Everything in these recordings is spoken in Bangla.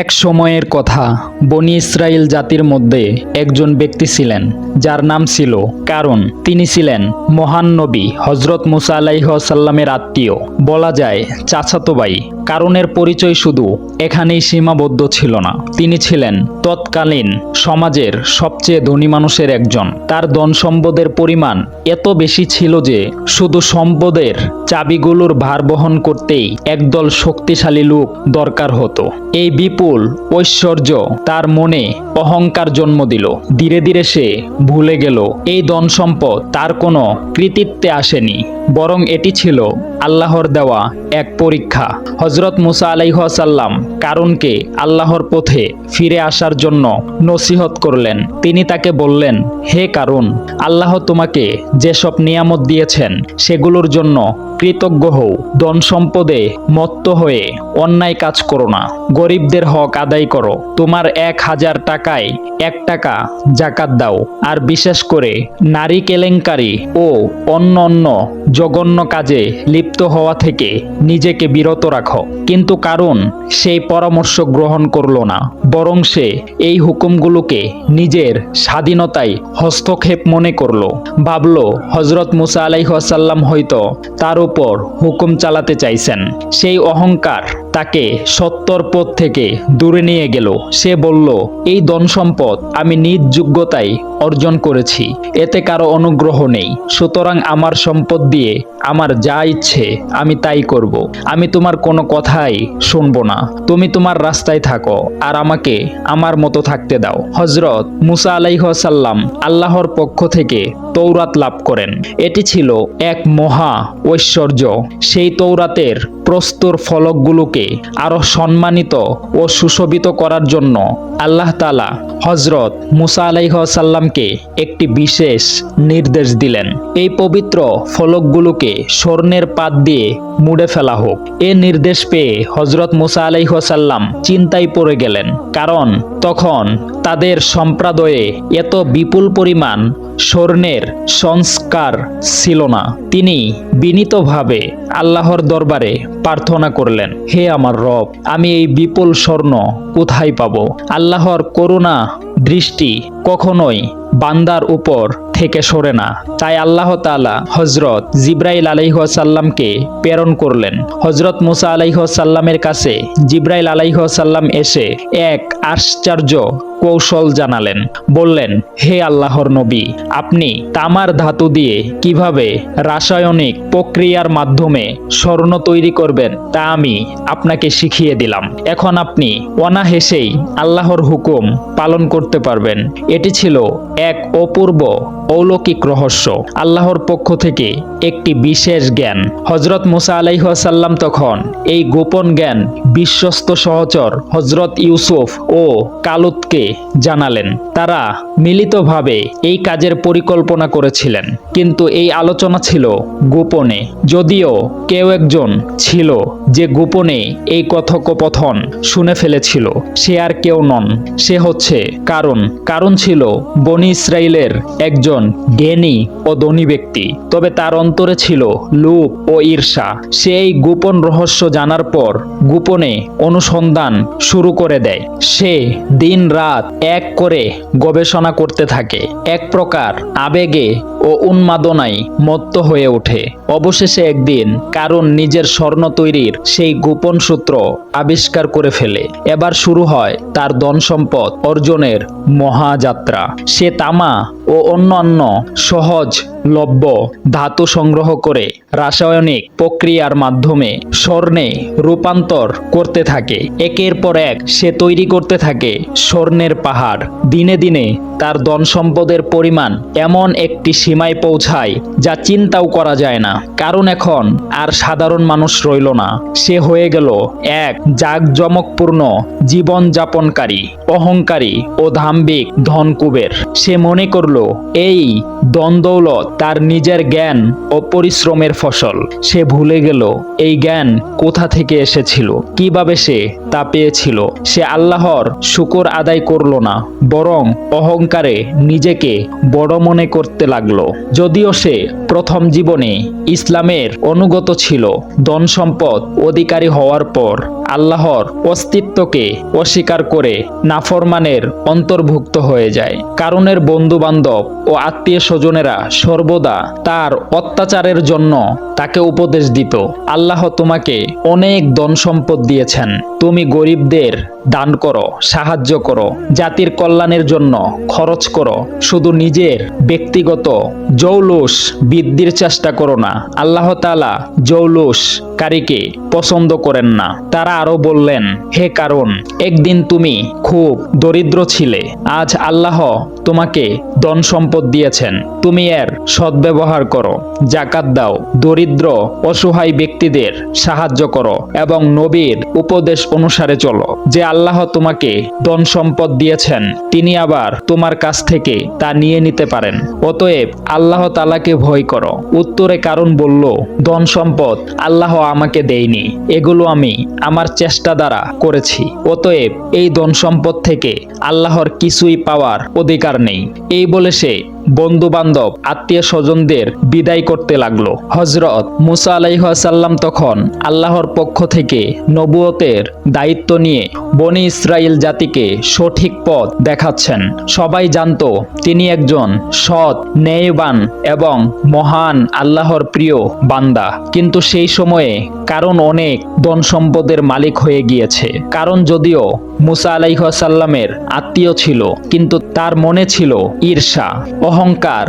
এক সময়ের কথা, বনি ইসরায়েল জাতির মধ্যে একজন ব্যক্তি ছিলেন, যার নাম ছিল, কারণ তিনি ছিলেন মহান নবী হজরত মুসা আলাইসাল্লামের আত্মীয়। বলা যায়, চাচাতো ভাই, কারণের পরিচয় শুধু এখানেই সীমাবদ্ধ ছিল না। তিনি ছিলেন তৎকালীন সমাজের সবচেয়ে ধনী মানুষের একজন। তার ধন সম্পদের পরিমাণ এত বেশি ছিল যে, শুধু সম্পদের চাবিগুলোর ভার বহন করতেই একদল শক্তিশালী লোক দরকার হতো। এই বিপুল ঐশ্বর্য তার মনে অহংকার জন্ম দিল। ধীরে ধীরে সে ভুলে গেল। এই ধন সম্পদ তার কোনো কৃতিত্বে আসেনি। বরং এটি ছিল আল্লাহর দেওয়া এক পরীক্ষা। হজরত মুসা আলাইহাসাল্লাম কারণকে আল্লাহর পথে ফিরে আসার জন্য নসিহত করলেন। তিনি তাকে বললেন, হে কারণ আল্লাহ তোমাকে যেসব নিয়ামত দিয়েছেন, সেগুলোর জন্য কৃতজ্ঞ হও। ধন সম্পদে মত্ত হয়ে অন্যায় কাজ করো না। গরিবদের হক আদায় করো। তোমার এক হাজার টাকায় এক টাকা জাকাত দাও। আর বিশেষ করে নারী কেলেঙ্কারি ও অন্য অন্য জঘন্য কাজে লিপ্ত হওয়া থেকে নিজেকে বিরত রাখো। কিন্তু কারণ সেই পরামর্শ গ্রহণ করল না, বরং সে এই হুকুমগুলোকে নিজের স্বাধীনতায় হস্তক্ষেপ মনে করল। ভাবল হজরত মুসা আলাইহাসাল্লাম হয়তো তার উপর হুকুম চালাতে চাইছেন। সেই অহংকার তাকে সত্তর পথ থেকে দূরে নিয়ে গেল। সে বলল, এই ধন সম্পদ আমি নিজ যোগ্যতায় অর্জন করেছি, এতে কারও অনুগ্রহ নেই। সুতরাং আমার সম্পদ দিয়ে আমার যা ইচ্ছে আমি তাই করব। আমি তোমার কোনো কথাই শুনব না। তুমি তোমার রাস্তায় থাকো আর আমাকে আমার মতো থাকতে দাও। হজরত মুসা আলাইহসাল্লাম আল্লাহর পক্ষ থেকে তৌরাত লাভ করেন। এটি ছিল এক মহা ঐশ্বর্য। সেই তৌরাতের প্রস্তর ফলকগুলোকে আরও সম্মানিত ও সুশোভিত করার জন্য আল্লাহ তালা হজরত মুসা আলাইসাল্লামকে একটি বিশেষ নির্দেশ দিলেন। এই পবিত্র ফলকগুলোকে স্বর্ণের পাত দিয়ে মুড়ে ফেলা হোক। এ নির্দেশ পেয়ে হজরত মুসা আলাইসাল্লাম চিন্তায় পড়ে গেলেন। কারণ তখন তাদের সম্প্রদায়ে এত বিপুল পরিমাণ স্বর্ণের সংস্কার ছিল না। তিনি বিনীতভাবে আল্লাহর দরবারে প্রার্থনা করলেন, হে আমার রব, আমি এই বিপুল স্বর্ণ কোথায় পাব? আল্লাহর করুণা দৃষ্টি কখনোই বান্দার উপর থেকে সরে না। তাই আল্লাহ তালা হজরত জিব্রাইল আলাইহাসাল্লামকে প্রেরণ করলেন। হজরত মুসা আলাইহাসাল্লামের কাছে জিব্রাইল আলাইহাসাল্লাম এসে এক আশ্চর্য কৌশল জানালেন। বললেন, হে আল্লাহর নবী, আপনি তামার ধাতু দিয়ে কীভাবে রাসায়নিক প্রক্রিয়ার মাধ্যমে স্বর্ণ তৈরি করবেন তা আমি আপনাকে শিখিয়ে দিলাম। এখন আপনি অনাহেসেই আল্লাহর হুকুম পালন করতে পারবেন। এটি ছিল এক অপূর্ব অলৌকিক রহস্য। আল্লাহর পক্ষ থেকে একটি বিশেষ জ্ঞান। হজরত মুসা আলাইহাসাল্লাম তখন এই গোপন জ্ঞান বিশ্বস্ত সহচর হজরত ইউসুফ ও কালুতকে জানালেন। তারা মিলিতভাবে এই কাজের পরিকল্পনা করেছিলেন। কিন্তু এই আলোচনা ছিল গোপনে। যদিও কেউ একজন ছিল যে গোপনে এই কথোপকথন শুনে ফেলেছিল, সে আর কেউ নন। সে হচ্ছে কারণ। কারণ ছিল বনি ইসরায়েলের একজন জ্ঞানী ও ধনী ব্যক্তি। তবে তার অন্তরে ছিল লোভ ও ঈর্ষা। সে এই গোপন রহস্য জানার পর গোপনে অনুসন্ধান শুরু করে দেয়। সে দিন রাত এক করে গবেষণা করতে থাকে। এক প্রকার আবেগে ও উন্মাদনায় মত্ত হয়ে ওঠে। অবশেষে একদিন কারণ নিজের স্বর্ণ তৈরির সেই গোপন সূত্র আবিষ্কার করে ফেলে। এবার শুরু হয় তার ধন সম্পদ অর্জনের মহাযাত্রা। সে তামা ও অন্যান্য সহজ লভ্য ধাতু সংগ্রহ করে রাসায়নিক প্রক্রিয়ার মাধ্যমে স্বর্ণে রূপান্তর করতে থাকে। একের পর এক সে তৈরি করতে থাকে স্বর্ণের পাহাড়। দিনে দিনে তার ধন সম্পদের পরিমাণ এমন একটি সীমায় পৌঁছায় যা চিন্তাও করা যায় না। কারণ এখন আর সাধারণ মানুষ রইল না। সে হয়ে গেল এক জাঁকজমকপূর্ণ জীবনযাপনকারী, অহংকারী ও ধাম্বিক ধনকুবের। সে মনে করল, এই দ্বন্দ্বলত তার নিজের জ্ঞান ও পরিশ্রমের ফসল। সে ভুলে গেল, এই জ্ঞান কোথা থেকে এসেছিল? কীভাবে সে তা পেয়েছিল। সে আল্লাহর শুকর আদায় করল না, বরং অহংকারে নিজেকে বড় মনে করতে লাগল। যদিও সে প্রথম জীবনে ইসলামের অনুগত ছিল, ধন সম্পদ অধিকারী হওয়ার পর আল্লাহর অস্তিত্বকে অস্বীকার করে নাফরমানের অন্তর্ভুক্ত হয়ে যায়। কারণের বন্ধু বান্ধব ও আত্মীয় স্বজনেরা সর্বদা তার অত্যাচারের জন্য তাকে উপদেশ দিত, আল্লাহ তোমাকে অনেক ধন সম্পদ দিয়েছেন, তুমি গরিবদের দান করো, সাহায্য করো, জাতির কল্যাণের জন্য খরচ করো। শুধু নিজের ব্যক্তিগত জৌলুস বৃদ্ধির চেষ্টা করো না। আল্লাহ তালা জৌলুস কারীকে পছন্দ করেন না। তারা আরও বললেন, হে কারণ একদিন তুমি খুব দরিদ্র ছিলে। আজ আল্লাহ তোমাকে ধন সম্পদ দিয়েছেন। তুমি এর সদ্ব্যবহার করো, জাকাত দাও, দরিদ্র, অসহায় ব্যক্তিদের সাহায্য করো এবং নবীর উপদেশ অনুসারে চলো। যে আল্লাহ তোমাকে ধন সম্পদ দিয়েছেন, তিনি আবার তোমার কাছ থেকে তা নিয়ে নিতে পারেন। অতএব আল্লাহ তালাকে ভয় করো। উত্তরে কারণ বলল ধন সম্পদ আল্লাহ আমাকে দেয়নি। এগুলো আমি আমার চেষ্টা দ্বারা করেছি। অতএব এই ধন সম্পদ থেকে আল্লাহর কিছুই পাওয়ার অধিকার নেই। এই বলে সে বন্ধু বান্ধব আত্মীয় স্বজনদের বিদায় করতে লাগল। হজরত মুসা আলাইহাসাল্লাম তখন আল্লাহর পক্ষ থেকে নবুয়তের দায়িত্ব নিয়ে বনি ইসরায়েল জাতিকে সঠিক পথ দেখাচ্ছেন। সবাই জানত, তিনি একজন সৎ, ন্যায়বান এবং মহান আল্লাহর প্রিয় বান্দা। কিন্তু সেই সময়ে কারণ অনেক ধন সম্পদের মালিক হয়ে গিয়েছে। কারণ যদিও মুসা আলাইহাসাল্লামের আত্মীয় ছিল কিন্তু তার মনে ছিল ঈর্ষা অহংকার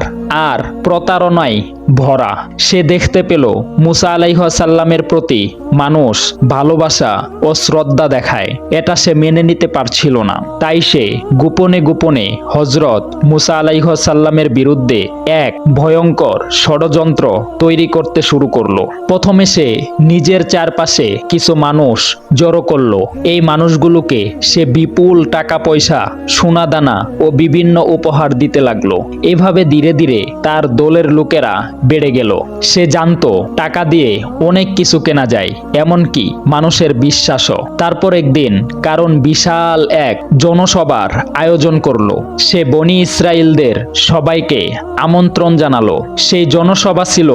আর প্রতারণায় ভরা। সে দেখতে পেল মুসা আলাইহাসাল্লামের প্রতি মানুষ ভালোবাসা ও শ্রদ্ধা দেখায়। এটা সে মেনে নিতে পারছিল না। তাই সে গোপনে গোপনে হজরত মুসা আলাইহাসাল্লামের বিরুদ্ধে এক ভয়ঙ্কর ষড়যন্ত্র তৈরি করতে শুরু করল। প্রথমে সে নিজের চারপাশে কিছু মানুষ জড়ো করল। এই মানুষগুলোকে সে বিপুল টাকা পয়সা সোনাদানা ও বিভিন্ন উপহার দিতে লাগল। এভাবে ধীরে ধীরে তার দলের লোকেরা বেড়ে গেল। সে জানতো, টাকা দিয়ে অনেক কিছু কেনা যায়, এমনকি মানুষের বিশ্বাসও। তারপর একদিন কারণ বিশাল এক জনসভার আয়োজন করল। সে বনি ইসরায়েলদের সবাইকে আমন্ত্রণ জানালো। সেই জনসভা ছিল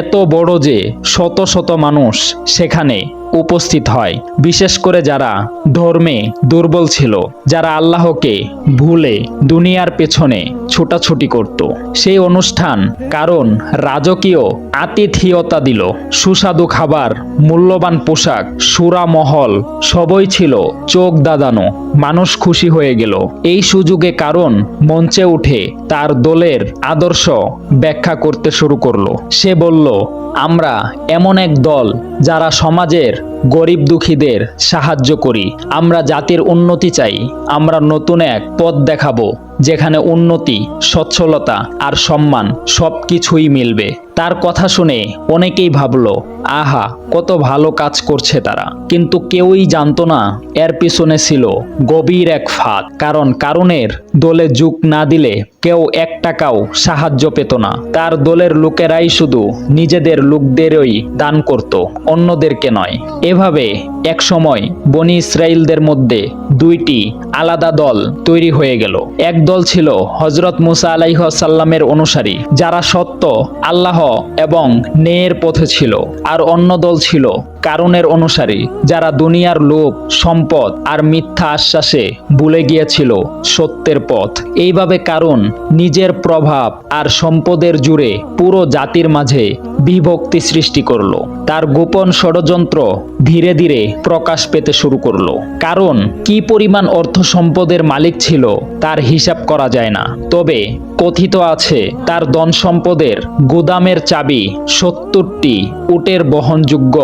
এত বড় যে শত শত মানুষ সেখানে উপস্থিত হয়। বিশেষ করে যারা ধর্মে দুর্বল ছিল, যারা আল্লাহকে ভুলে দুনিয়ার পেছনে ছোটাছুটি করত। সেই অনুষ্ঠান কারণ রাজকীয় আতিথিয়তা দিল। সুস্বাদু খাবার, মূল্যবান পোশাক, সুরা মহল সবই ছিল চোখ দাদানো। মানুষ খুশি হয়ে গেল। এই সুযোগে কারণ মঞ্চে উঠে তার দলের আদর্শ ব্যাখ্যা করতে শুরু করল। সে বলল, আমরা এমন এক দল যারা সমাজের গরিব দুঃখীদের সাহায্য করি। আমরা জাতির উন্নতি চাই। আমরা নতুন এক পথ দেখাবো, যেখানে উন্নতি, সচ্ছলতা আর সম্মান সব কিছুই মিলবে। তার কথা শুনে অনেকেই ভাবল, আহা, কত ভালো কাজ করছে তারা। কিন্তু কেউই জানতো না, এর পিছনে ছিল গভীর এক ফাঁদ। কারণ কারণের দলে যুগ না দিলে কেউ এক টাকাও সাহায্য পেত না। তার দলের লোকেরাই শুধু নিজেদের লোকদেরই দান করত, অন্যদেরকে নয়। এভাবে এক সময় বনি ইসরায়েলদের মধ্যে দুইটি আলাদা দল তৈরি হয়ে গেল। এক দল ছিল হজরত মুসা আলাইসাল্লামের অনুসারী, যারা সত্য আল্লাহ এবং নেয়ের পথে ছিল আর অন্য দল ছিল। কারণের অনুসারী, যারা দুনিয়ার লোভ, সম্পদ আর মিথ্যা আশ্বাসে ভুলে গিয়েছিল সত্যের পথ। এইভাবে কারণ নিজের প্রভাব আর সম্পদের জুড়ে পুরো জাতির মাঝে বিভক্তি সৃষ্টি করল। তার গোপন ষড়যন্ত্র ধীরে ধীরে প্রকাশ পেতে শুরু করল। কারণ কি পরিমাণ অর্থ সম্পদের মালিক ছিল তার হিসাব করা যায় না। তবে কথিত আছে, তার ধন সম্পদের গুদামের চাবি সত্তরটি উটের বহনযোগ্য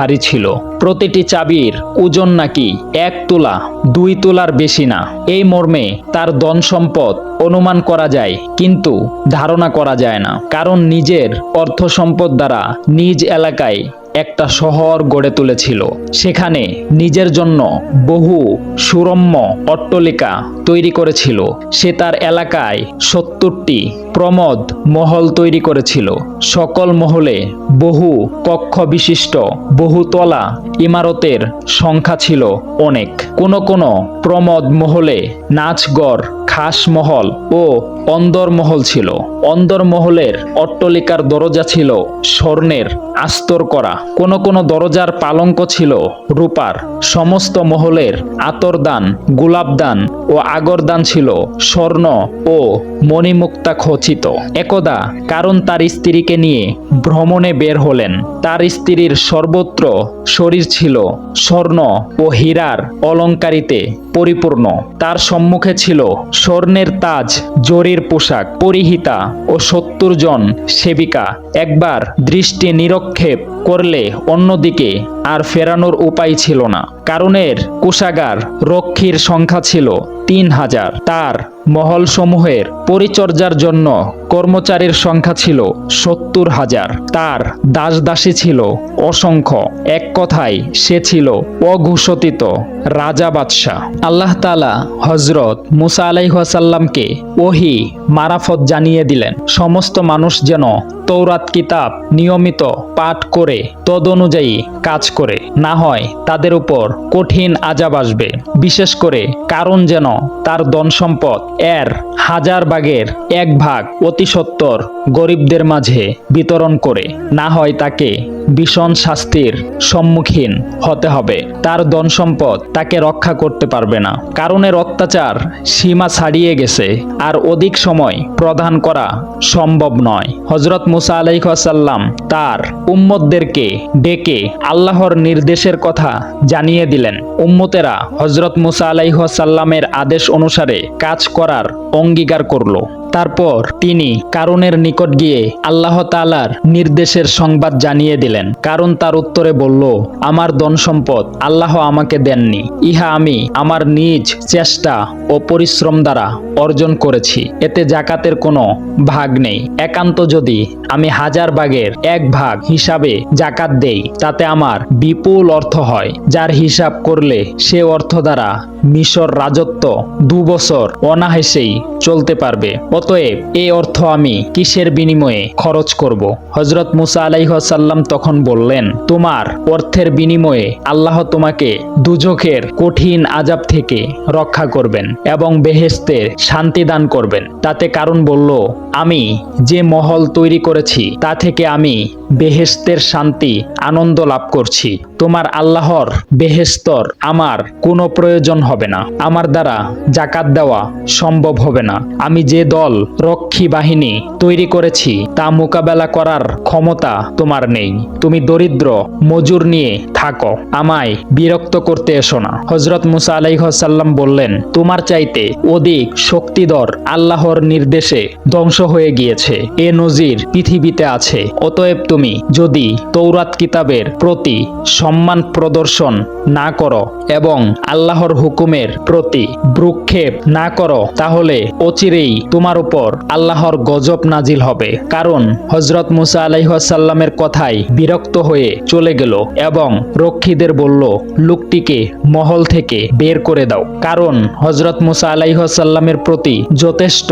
ভারী ছিল। প্রতিটি চাবির ওজন নাকি এক তোলা, দুই তোলার বেশি না। এই মর্মে তার ধন সম্পদ অনুমান করা যায়, কিন্তু ধারণা করা যায় না। কারণ নিজের অর্থ সম্পদ দ্বারা নিজ এলাকায় একটা শহর গড়ে তুলেছিল। সেখানে নিজের জন্য বহু সুরম্য অট্টলিকা তৈরি করেছিল। সে তার এলাকায় সত্তরটি প্রমদ মহল তৈরি করেছিল। সকল মহলে বহু কক্ষ বিশিষ্ট বহুতলা ইমারতের সংখ্যা ছিল অনেক। কোনো কোনো প্রমদ মহলে নাচগড়, খাস মহল ও অন্দর মহল ছিল। অন্দর মহলের অট্টলিকার দরজা ছিল স্বর্ণের আস্তর করা। কোন কোন দরজার পালঙ্ক ছিল রূপার। সমস্ত মহলের আতরদান, গোলাপদান ও আগরদান ছিল স্বর্ণ ও মণিমুক্তা খচিত একদা কারণ তার স্ত্রীকে নিয়ে ভ্রমণে বের হলেন। তার স্ত্রীর সর্বত্র শরীর ছিল স্বর্ণ ও হীরার অলঙ্কারিতে পরিপূর্ণ। তার সম্মুখে ছিল স্বর্ণের তাজ জরির পোশাক পরিহিতা ও সত্তর জন সেবিকা। একবার দৃষ্টি নিরক্ষেপ করলে অন্যদিকে আর ফেরানোর উপায় ছিল না। কারণের কোষাগার রক্ষীর সংখ্যা ছিল তিন হাজার। তার মহলসমূহের পরিচর্যার জন্য কর্মচারীর সংখ্যা ছিল সত্তর হাজার। তার দাস দাসী ছিল অসংখ্য। এক কথায়, সে ছিল অঘোষিত রাজা বাদশাহ। আল্লাহ তালা হজরত মুসা আলাইহাসাল্লামকে ওহি, মারাফত জানিয়ে দিলেন। সমস্ত মানুষ যেন তৌরাত কিতাব নিয়মিত পাঠ করে, তদনুযায়ী কাজ করে। না হয় তাদের উপর কঠিন আজাব আসবে। বিশেষ করে কারণ যেন তার ধন সম্পদ এর হাজার ভাগের এক ভাগ অতি সত্তর গরিবদের মাঝে বিতরণ করে। না হয় তাকে ভীষণ শাস্তির সম্মুখীন হতে হবে। তার ধন সম্পদ তাকে রক্ষা করতে পারবে না। কারণের অত্যাচার সীমা ছাড়িয়ে গেছে আর অধিক সময় প্রদান করা সম্ভব নয়। হজরত মুসা আলাইসাল্লাম তার উম্মতদেরকে ডেকে আল্লাহর নির্দেশের কথা জানিয়ে দিলেন। উম্মতেরা হজরত মুসা আলাইসাল্লামের আদেশ অনুসারে কাজ করার অঙ্গীকার করল। তারপর তিনি কারণের নিকট গিয়ে আল্লাহ তালার নির্দেশের সংবাদ জানিয়ে দিলেন। কারণ তার উত্তরে বলল, আমার ধন সম্পদ আল্লাহ আমাকে দেননি। ইহা আমি আমার নিজ চেষ্টা ও পরিশ্রম দ্বারা অর্জন করেছি। এতে জাকাতের কোনো ভাগ নেই। একান্ত যদি আমি হাজার ভাগের এক ভাগ হিসাবে জাকাত দেই, তাতে আমার বিপুল অর্থ হয়। যার হিসাব করলে সে অর্থ দ্বারা মিশর রাজত্ব দু বছর অনাহেসেই চলতে পারবে। অতএব এ অর্থ আমি কিসের বিনিময়ে খরচ করব? হজরত মুসা আলাইহাল্লাম তখন বললেন, তোমার অর্থের বিনিময়ে আল্লাহ তোমাকে দুজখের কঠিন আজাব থেকে রক্ষা করবেন এবং বেহেস্তের শান্তি দান করবেন। তাতে কারণ বলল, আমি যে মহল তৈরি করেছি, তা থেকে আমি বেহেস্তের শান্তি, আনন্দ লাভ করছি। তোমার আল্লাহর বেহেস্তর আমার কোনো প্রয়োজন হবে না। আমার দ্বারা জাকাত দেওয়া সম্ভব হবে না। আমি যে দল, রক্ষী বাহিনী তৈরি করেছি, তা মোকাবেলা করার ক্ষমতা তোমার নেই। তুমি দরিদ্র, মজুর নিয়ে থাকো। আমায় বিরক্ত করতে এসো না। হজরত মুসা আলাইসাল্লাম বললেন, তোমার চাইতে অধিক শক্তিধর আল্লাহর নির্দেশে ধ্বংস হয়ে গিয়েছে। এ নজির পৃথিবীতে আছে। অতএব তুমি যদি তৌরাত কিতাবের প্রতি সম্মান প্রদর্শন না করো এবং আল্লাহর হুকুমের প্রতি ভ্রুক্ষেপ না করো, তাহলে অচিরেই তোমার উপর আল্লাহর গজব নাজিল হবে। কারণ হজরত মুসা আলাইসাল্লামের কথায় বিরক্ত হয়ে চলে গেল এবং রক্ষীদের বলল, লোকটিকে মহল থেকে বের করে দাও। কারণ হজরত মুসা আলাইসাল্লামের প্রতি যথেষ্ট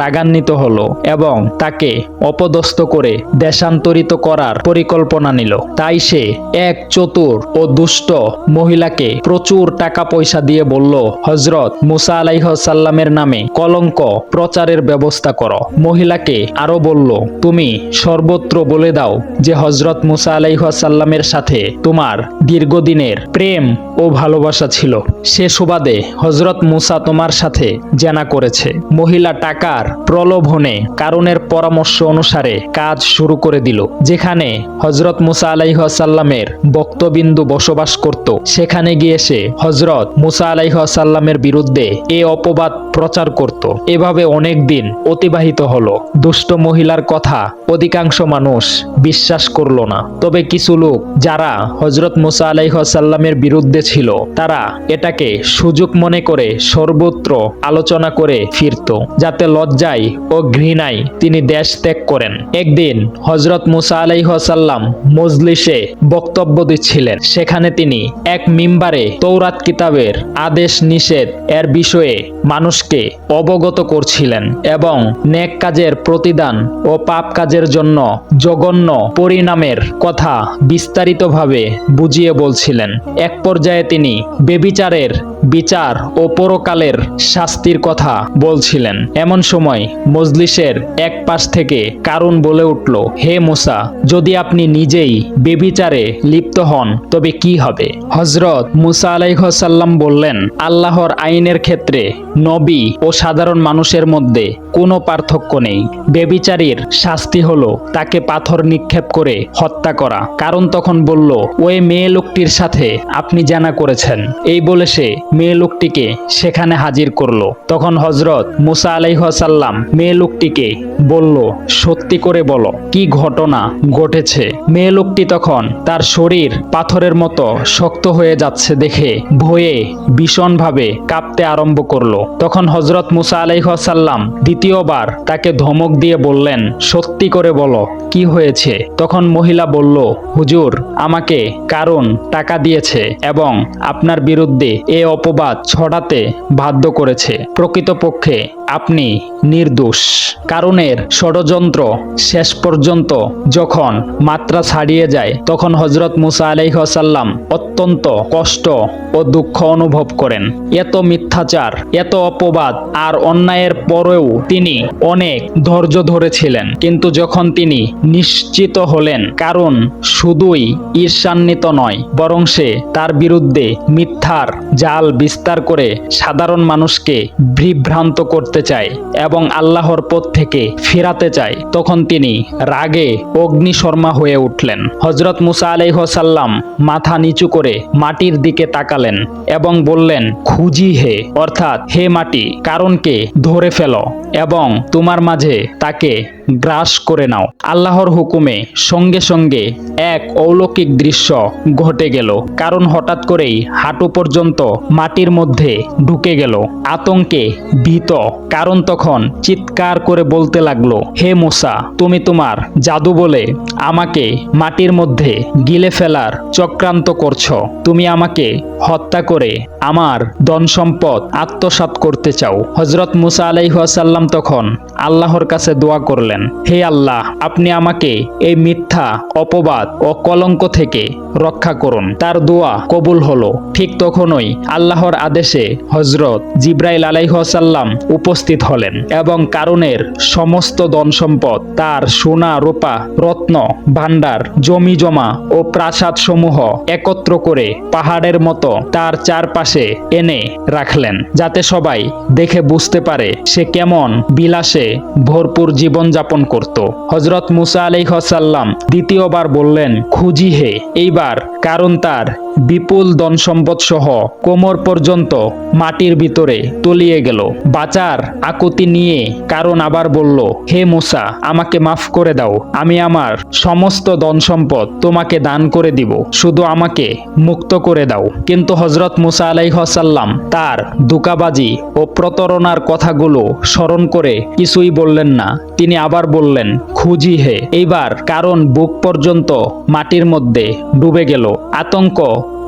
রাগান্বিত হলো এবং তাকে অপদস্থ করে দেশান্তরিত করার পরিকল্পনা নিল। তাই সে এক চতুর ও দুষ্ট মহিলাকে প্রচুর টাকা পয়সা দিয়ে বলল হজরত মুসা আলাইসাল্লামের নামে কলঙ্ক প্রচারের ব্যবস্থা করো। মহিলাকে আরও বলল, তুমি সর্বত্র বলে দাও যে হজরত মুসা আলাইসাল্লামের সাথে তোমার দীর্ঘদিনের প্রেম ও ভালোবাসা ছিল। সে সুবাদে হজরত মুসা তোমার সাথে জেনা করেছে। মহিলা টাকার প্রলোভনে কারণের পরামর্শ অনুসারে কাজ শুরু করে দিল, যেখানে হজরত মুসা আলাইসাল্লামের বক্তবিন্দু বসবাস করত। সেখানে গিয়ে সে হজরত মুসা আলাইসাল্লামের বিরুদ্ধে এ অপবাদ প্রচার করত। এভাবে অনেক দিন অতিবাহিত হলো। দুষ্ট মহিলার কথা অধিকাংশ মানুষ বিশ্বাস করল না। তবে কিছু লোক যারা হজরত মুসা আলাইসাল্লামের বিরুদ্ধে ছিল, তারা এটাকে সুযোগ মনে করে সর্বত্র আলোচনা করে ফিরত, যাতে লজ্জায় ও ঘৃণায় তিনি দেশ ত্যাগ করেন। একদিন হজরত মুসা আলাইসাল্লাম মজলিসে বক্তব্য দিচ্ছিলেন। সেখানে তিনি এক মিম্বারে তৌরাত কিতাবের আদেশ নিষেধ এর বিষয়ে মানুষকে অবগত করছিলেন এবং নেক কাজের প্রতিদান ও পাপ কাজের জন্য জঘন্য পরিণামের কথা বিস্তারিতভাবে বুঝিয়ে বলছিলেন। এক পর্যায়ে তিনি বেবিচারের বিচার ও পরকালের শাস্তির কথা বলছিলেন। এমন সময় মজলিসের এক পাশ থেকে কারণ বলে উঠল, হে মুসা, যদি আপনি নিজেই বেবিচারে লিপ্ত হন, তবে কি হবে? হজরত মুসা আলাইসাল্লাম বললেন, আল্লাহর আইনের ক্ষেত্রে নবী ও সাধারণ মানুষের মধ্যে কোনো পার্থক্য নেই। বেবিচারীর শাস্তি হলো তাকে পাথর নিক্ষেপ করে হত্যা করা। কারণ তখন বলল, ওই মেয়ে লোকটির সাথে আপনি জানা করেছেন। এই বলে সে মেয়ে লোকটিকে সেখানে হাজির করল। তখন হজরত মুসা আলাইসাল্লাম মেয়ে লোকটিকে বলল, সত্যি করে বলো, কি ঘটনা ঘটেছে? মেয়ে লোকটি তখন তার শরীর পাথরের মতো শক্ত হয়ে যাচ্ছে দেখে ভয়ে ভীষণভাবে কাঁপতে আরম্ভ করল। তখন হজরত মুসা আলাইসাল্লাম দ্বিতীয়বার তাকে ধমক দিয়ে বললেন, সত্যি করে বলো, কি হয়েছে? তখন মহিলা বলল, হুজুর, আমাকে কারণ টাকা দিয়েছে এবং আপনার বিরুদ্ধে এ অপবাদ ছড়াতে বাধ্য করেছে। প্রকৃতপক্ষে আপনি নির্দোষ। কারণের ষড়যন্ত্র শেষ পর্যন্ত যখন মাত্রা ছাড়িয়ে যায়, তখন হজরত মুসা আলাইসাল্লাম অত্যন্ত কষ্ট ও দুঃখ অনুভব করেন। এত মিথ্যাচার, এত অপবাদ আর অন্যায়ের পরেও তিনি অনেক ধৈর্য ধরেছিলেন। কিন্তু যখন তিনি নিশ্চিত হলেন, কারণ শুধুই ঈর্ষান্বিত নয়, বরং সে তার বিরুদ্ধে মিথ্যার জাল বিস্তার করে সাধারণ মানুষকে বিভ্রান্ত করতে চায় এবং আল্লাহর পথ থেকে ফেরাতে চায়, তখন তিনি রাগে অগ্নিশর্মা হয়ে উঠলেন। হজরত মুসা আলাইহসাল্লাম মাথা নিচু করে মাটির দিকে তাকালেন এবং বললেন, খুঁজি হে, অর্থাৎ হে মাটি, কারণকে ধরে ফেলো এবং তোমার মাঝে তাকে গ্রাস করে নাও। আল্লাহর হুকুমে সঙ্গে সঙ্গে এক অলৌকিক দৃশ্য ঘটে গেল। কারণ হঠাৎ করেই হাঁটু পর্যন্ত মাটির মধ্যে ঢুকে গেল। আতঙ্কে ভীত। কারণ তখন চিৎকার করে বলতে লাগল, হে মুসা, তুমি তোমার জাদু বলে আমাকে মাটির মধ্যে গিলে ফেলার চক্রান্ত করছ। তুমি আমাকে হত্যা করে আমার ধন সম্পদ আত্মসাৎ করতে চাও। হজরত মুসা আলাইহাসাল্লাম তখন আল্লাহর কাছে দোয়া করলেন। হে আল্লাহ, আপনি আমাকে এই মিথ্যা, অপবাদ ও কলঙ্ক থেকে রক্ষা করুন। তার দোয়া কবুল হলো। ঠিক তখনই আল্লাহর আদেশে হজরত জিব্রাইল আলাইহাসাল্লাম উপস্থিত হলেন এবং কারণের সমস্ত ধন সম্পদ তার সোনা, রূপা, রত্ন, ভাণ্ডার জমি জমা ও প্রাসাদ সমূহ একত্র করে পাহাড়ের মতো তার চারপাশে এনে রাখলেন, যাতে সবাই দেখে বুঝতে পারে সে কেমন বিলাসে ভরপুর জীবনযাপন করত। হজরত মুসা আলাইহাসাল্লাম দ্বিতীয়বার বললেন খুঁজি হে এইবার কারণ তার বিপুল ধন সম্পদ সহ কোমর পর্যন্ত মাটির ভিতরে তলিয়ে গেল। বাঁচার আকুতি নিয়ে কারণ আবার বলল, হে মুসা, আমাকে মাফ করে দাও। আমি আমার সমস্ত ধন সম্পদ তোমাকে দান করে দিব। শুধু আমাকে মুক্ত করে দাও। কিন্তু হজরত মুসা আলাইহাসাল্লাম তার দুকাবাজি ও প্রতারণার কথাগুলো স্মরণ করে কিছুই বললেন না। তিনি আবার বললেন, খুঁজি হে। এইবার কারণ বুক পর্যন্ত মাটির মধ্যে ডুবে গেল। আতঙ্ক।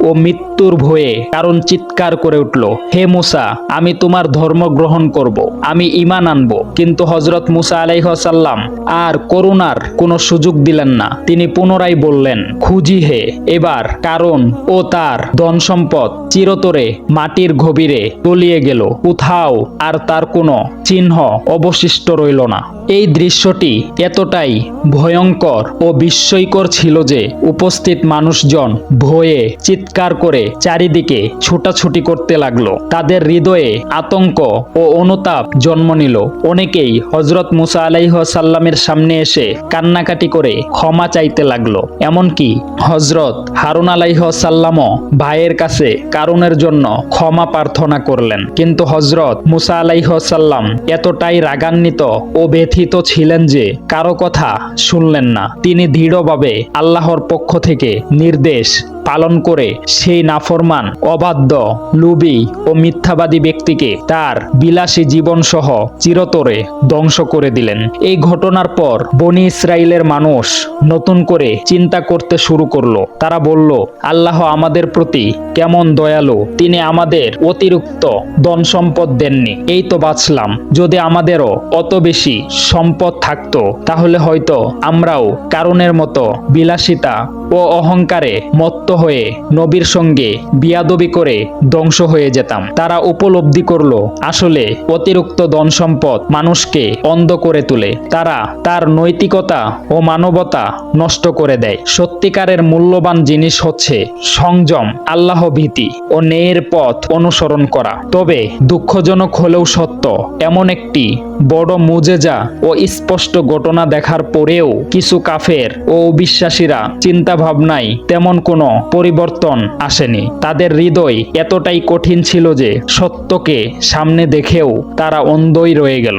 ও মৃত্যুর ভয়ে কারণ চিৎকার করে উঠল, হে মুসা, আমি তোমার ধর্ম গ্রহণ করব, আমি ইমান আনব। কিন্তু হজরত মুসা আলাইহাসাল্লাম আর করুণার কোনো সুযোগ দিলেন না। তিনি পুনরায় বললেন, খুঁজি হে, এবার কারণ ও তার ধন সম্পদ চিরতরে মাটির গভীরে তলিয়ে গেল কোথাও আর তার কোনো চিহ্ন অবশিষ্ট রইল না। এই দৃশ্যটি এতটাই ভয়ঙ্কর ও বিস্ময়কর ছিল যে উপস্থিত মানুষজন ভয়ে চিৎকার করে চারিদিকে ছুটাছুটি করতে লাগল। তাদের হৃদয়ে আতঙ্ক ও অনুতাপ জন্ম নিল। অনেকেই হজরত মুসা আলাইহ সাল্লামের সামনে এসে কান্নাকাটি করে ক্ষমা চাইতে লাগল। এমনকি হজরত হারুন আলাইহ সাল্লামও ভাইয়ের কাছে কারণের জন্য ক্ষমা প্রার্থনা করলেন। কিন্তু হজরত মুসা আলাইহ সাল্লাম এতটাই রাগান্বিত ও ব্যথিত ছিলেন যে কারও কথা শুনলেন না। তিনি দৃঢ়ভাবে আল্লাহর পক্ষ থেকে নির্দেশ পালন করে সেই নাফরমান, অবাধ্য লুবি ও মিথ্যাবাদী ব্যক্তিকে তার বিলাসী জীবন সহ চিরতরে ধ্বংস করে দিলেন। এই ঘটনার পর বনি ইসরায়েলের মানুষ নতুন করে চিন্তা করতে শুরু করল। তারা বলল, আল্লাহ আমাদের প্রতি কেমন দয়ালু, তিনি আমাদের অতিরিক্ত ধন সম্পদ দেননি। এই তো বাঁচলাম। যদি আমাদেরও অত বেশি সম্পদ থাকতো, তাহলে হয়তো আমরাও কারণের মতো বিলাসিতা ও অহংকারে মত্ত হয়ে নবীর সঙ্গে বিয়াদবি করে ধ্বংস হয়ে যেতাম। তারা উপলব্ধি করল, আসলে অতিরিক্ত ধন সম্পদ মানুষকে অন্ধ করে তোলে। তারা তার নৈতিকতা ও মানবতা নষ্ট করে দেয়। সত্যিকারের মূল্যবান জিনিস হচ্ছে সংযম, আল্লাহ ভীতি ও ন্যায়ের পথ অনুসরণ করা। তবে দুঃখজনক হলেও সত্য, এমন একটি বড় মুজেজা ও স্পষ্ট ঘটনা দেখার পরেও কিছু কাফের ও অবিশ্বাসীরা চিন্তা ভাবনায় তেমন কোনো পরিবর্তন আসেনি। তাদের হৃদয় এতটাই কঠিন ছিল যে সত্যকে সামনে দেখেও তারা অন্ধই রয়ে গেল।